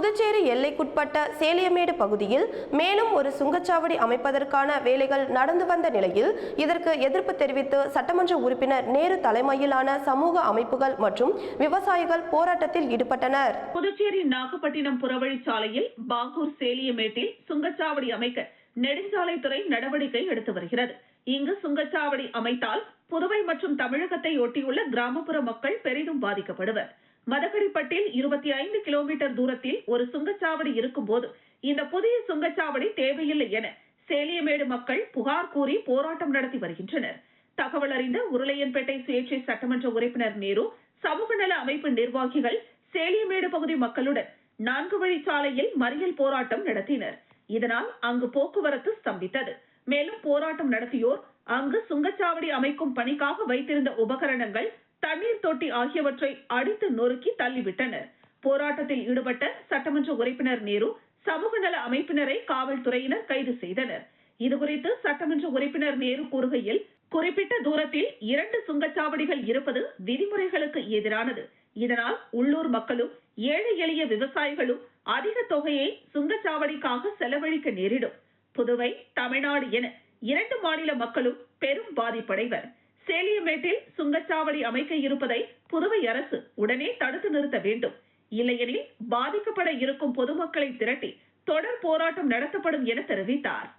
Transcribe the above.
புதுச்சேரி எல்லைக்குட்பட்ட சேலியமேடு பகுதியில் மேலும் ஒரு சுங்கச்சாவடி அமைப்பதற்கான வேலைகள் நடந்து வந்த நிலையில் இதற்கு எதிர்ப்பு தெரிவித்து சட்டமன்ற உறுப்பினர் நேரு தலைமையிலான சமூக அமைப்புகள் மற்றும் விவசாயிகள் போராட்டத்தில் ஈடுபட்டனர். புதுச்சேரி நாகப்பட்டினம் புறவழிச்சாலையில் பாகூர் சேலியமேட்டில் சுங்கச்சாவடி அமைக்க நெடுஞ்சாலைத்துறை நடவடிக்கை எடுத்து வருகிறது. இங்கு சுங்கச்சாவடி அமைத்தால் புதுவை மற்றும் தமிழகத்தை ஒட்டியுள்ள கிராமப்புற மக்கள் பெரிதும் பாதிக்கப்படுவர். மதகடிப்பட்டில் இருபத்தி ஐந்து கிலோமீட்டர் தூரத்தில் ஒரு சுங்கச்சாவடி இருக்கும்போது இந்த புதிய சுங்கச்சாவடி தேவையில்லை என சேலியமேடு மக்கள் புகார் கூறி போராட்டம் நடத்தி வருகின்றனர். தகவல் அறிந்த உருளையன்பேட்டை சுயேட்சை சட்டமன்ற உறுப்பினர் நேரு சமூக நல அமைப்பு நிர்வாகிகள் சேலியமேடு பகுதி மக்களுடன் நான்கு வழிச்சாலையில் மறியல் போராட்டம் நடத்தினர். இதனால் அங்கு போக்குவரத்து ஸ்தம்பித்தது. மேலும் போராட்டம் நடத்தியோர் அங்கு சுங்கச்சாவடி அமைக்கும் பணிக்காக வைத்திருந்த உபகரணங்கள் தண்ணீர் தொட்டி ஆகியவற்றை அடித்து நொறுக்கி தள்ளிவிட்டனர். போராட்டத்தில் ஈடுபட்ட சட்டமன்ற உறுப்பினர் நேரு சமூக நல அமைப்பினரை காவல்துறையினர் கைது செய்தனர். இதுகுறித்து சட்டமன்ற உறுப்பினர் நேரு கூறுகையில் குறிப்பிட்ட தூரத்தில் இரண்டு சுங்கச்சாவடிகள் இருப்பது விதிமுறைகளுக்கு எதிரானது. இதனால் உள்ளூர் மக்களும் ஏழை எளிய விவசாயிகளும் அதிக தொகையை சுங்கச்சாவடிக்காக செலவழிக்க நேரிடும். புதுவை தமிழ்நாடு என இரண்டு மாநில மக்களும் பெரும் பாதிப்படைவர். சேலியமேட்டில் சுங்கச்சாவடி அமைக்க இருப்பதை புதுவை அரசு உடனே தடுத்து நிறுத்த வேண்டும். இல்லையெனில் பாதிக்கப்பட இருக்கும் பொதுமக்களை திரட்டி தொடர் போராட்டம் நடத்தப்படும் என தெரிவித்தார்.